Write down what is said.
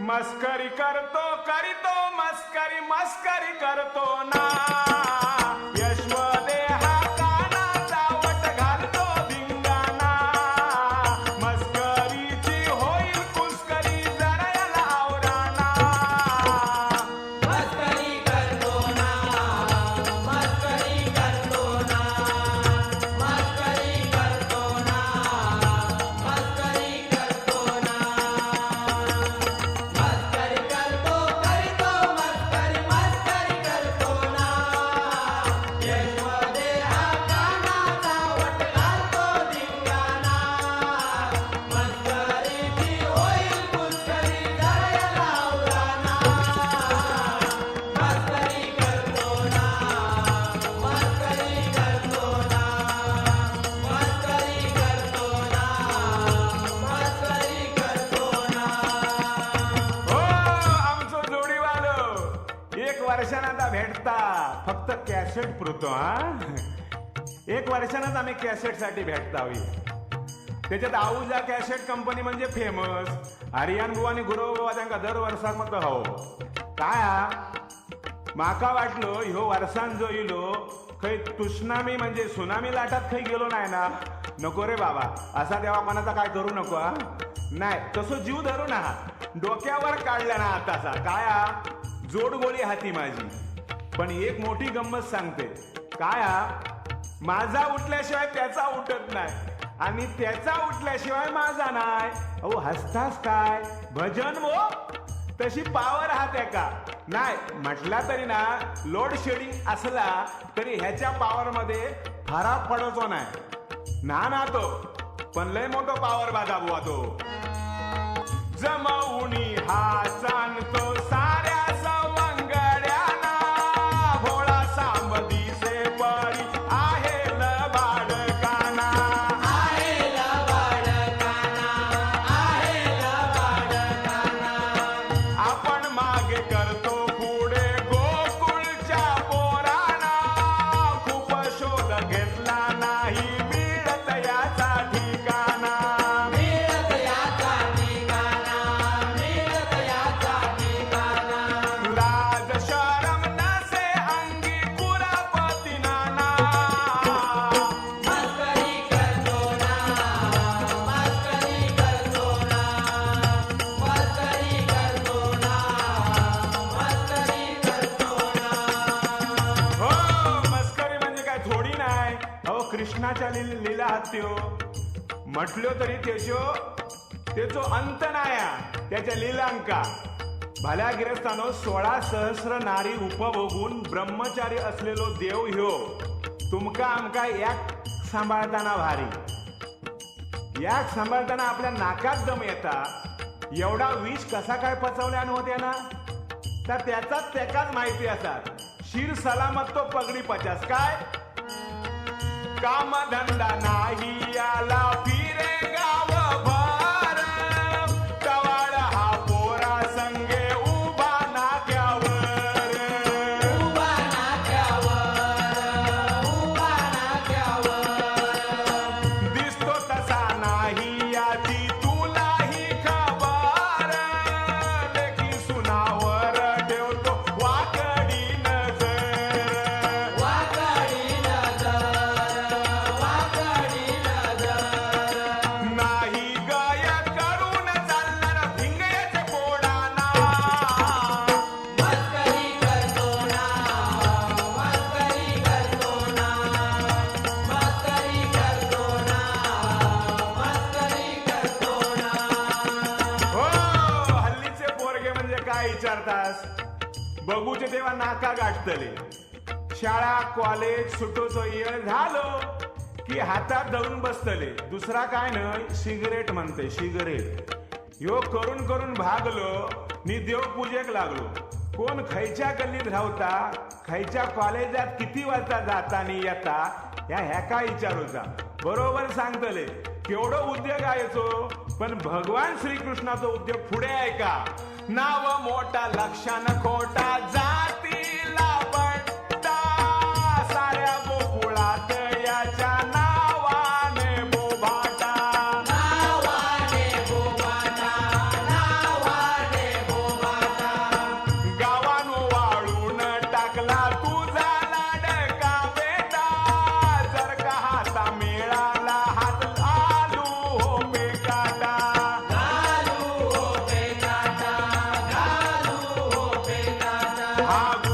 मस्करी करतो करीतो मस्करी मस्करी करतो ना. फक्त कॅसेट पुरतो हा? एक वर्षानंच आम्ही कॅसेटसाठी भेटता होई त्याच्यात आऊजा कॅसेट कंपनी म्हणजे फेमस हरियान बुवा आणि गुरव बुवा त्यांका दर वर्साक मत हो. काय हा? माका वाटलो ह्यो वर्सान जो इलो खंय तुष्णामी म्हणजे सुनामी लाटात खंय गेलो नाही ना? नको रे बाबा असा देवा कोणाचा काय करू नको हा? नाही तसं जीव धरू ना डोक्यावर काढला ना आताचा. काय हा? जोडगोळी हाती माझी. पण एक मोठी गंमत सांगते. काय हा? माझा उठल्याशिवाय त्याचा उठत नाही. आणि त्याचा उठल्याशिवाय माझा नाही. अहो हसतास काय? भजन वो? तशी पावर हा का? नाही म्हटला तरी ना लोड शेडिंग असला तरी ह्याच्या पॉवर मध्ये फरक पडतो नाही. ना ना तो. पण लय मोठो पॉवर बाधा बुवा तो. जमवुनी हात अहो कृष्णाच्या लीला हत्यो हो. म्हटलो तरी तेचो तेचो अंत नाया त्याच्या लीलांका. भल्या गिरस्तानो सोळा सहस्र नारी उपभोगून ब्रह्मचारी असलेलो देव ह्यो. तुमका आमका याक सांभाळताना भारी. याक सांभाळताना आपल्या नाकात दम येता. एवढा विष कसा काय पचवल्यान होत्या ना तर त्याचाच त्याकाच माहिती असतात. शिर सलामत तो पगडी पचास काय? कामधंदा नाही आला फिरे गाव जातास बघूचे तेव्हा नाका गाठतले. शाळा कॉलेज सुटोचो येळ झालो की हातात धरून बसतले. दुसरा काय न सिगरेट म्हणते सिगरेट. ह्यो करून करून भागलो नि देवपूजेक लागलो. कोण खयच्या गल्लीत रावता खयच्या कॉलेजात किती वाजता जाता आणि येता ह्या ह्याका विचारूचा बरोबर सांगतले. केवढं उद्योग आहे तो? पण भगवान श्रीकृष्णाचा उद्योग पुढे आहे का? नाव मोठा लक्षान खोटा जातीला Ah.